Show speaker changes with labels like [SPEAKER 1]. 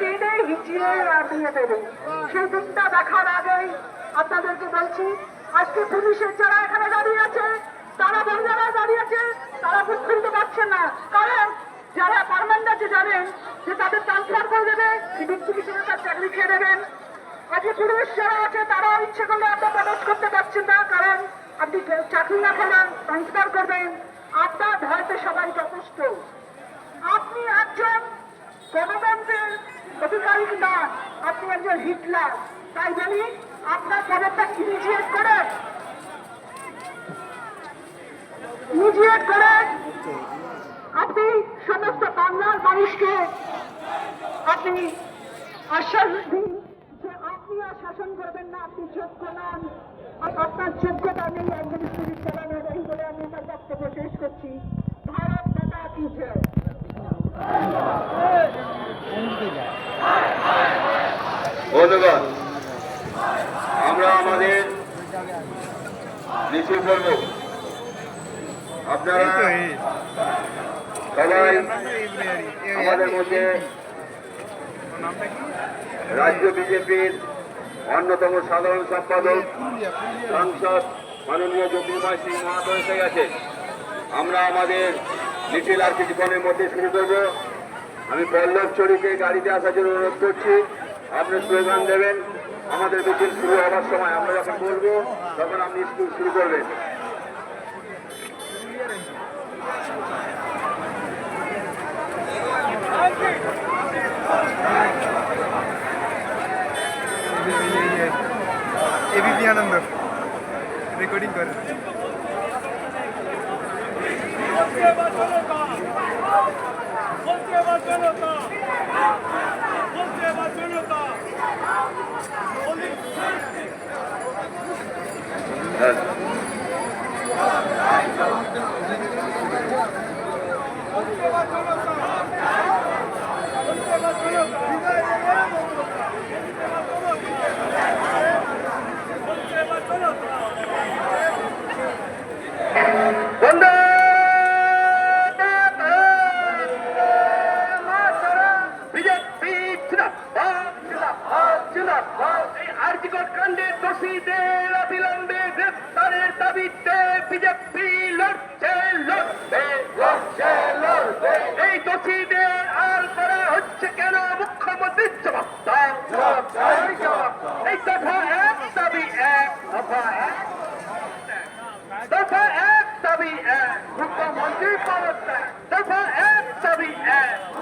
[SPEAKER 1] টেনে হিচিয়ে দিয়ে সেই দিনটা দেখার আগেই আপনাদেরকে বলছি, আজকে পুলিশের যারা এখানে দাঁড়িয়ে আছে, তারা বন্ধুরা দাঁড়িয়ে তারা বুক খুলতে পারছে না। কারণ যারা পারমানেন্ট আছে জানেন যে তাদের ট্রান্সফার করে দেবে হিসেবে তার চাকরি খেয়ে দেবেন। আজকে পুলিশ যারা আছে, তারাও ইচ্ছে করলে আপনার প্রবেশ করতে পারছেন না, কারণ আপনি চাকরি না পেলে ট্রান্সফার করবেন। আপনার ভয়তে সবাই যথেষ্ট। আপনি একজন গণতন্ত্রের অধিকারী নন আপনি একজন হিটলার। তাই বলি, আপনার পদত্যাগ ইনিজিয়েট করে? ইনিজিয়েট করে আপনি সমস্ত বাংলার মানুষকে, আপনি আশ্বাস দিন যে আপনি আর শাসন করবেন না, আপনি যোগ্য নন। আপনার যোগ্যতা নেই, একজন পুলিশ চালানোর এই বলে আমি আমার বক্তব্য শেষ করছি। ভারত মাতা কি
[SPEAKER 2] বন্ধুগণ আমরা আমাদের মিছিল করব। আপনারা সবাই আমাদের মধ্যে রাজ্য বিজেপির অন্যতম সাধারণ সম্পাদক সাংসদ মাননীয় জ্যোতির্ময় সিং মহাতো এসে গেছে। আমরা আমাদের মিছিল আর কিছুক্ষণের মধ্যে শুরু করব। আমি পল্লব চড়িকে গাড়িতে আসার জন্য অনুরোধ করছি। আপনি স্লোগান দেবেন। আমাদের মিছিল শুরু হওয়ার সময় আমরা যখন বলব, তখন আপনি স্কুল শুরু করবেন।
[SPEAKER 3] এবিপি আনন্দ। রেকর্ডিং করে।
[SPEAKER 2] হ্যাঁ বন্দে গ্রেফতারের দাবিতে বিজেপি লড়ছে লড়বে লড়ছে লড়বে। এই দোষীদের আর করা হচ্ছে কেন? মুখ্যমন্ত্রীর জবাব এই দফা এক দাবি এক দফা এক। দফা এক দাবি এক। মুখ্যমন্ত্রী পদত্যাগ। দফা এক এক।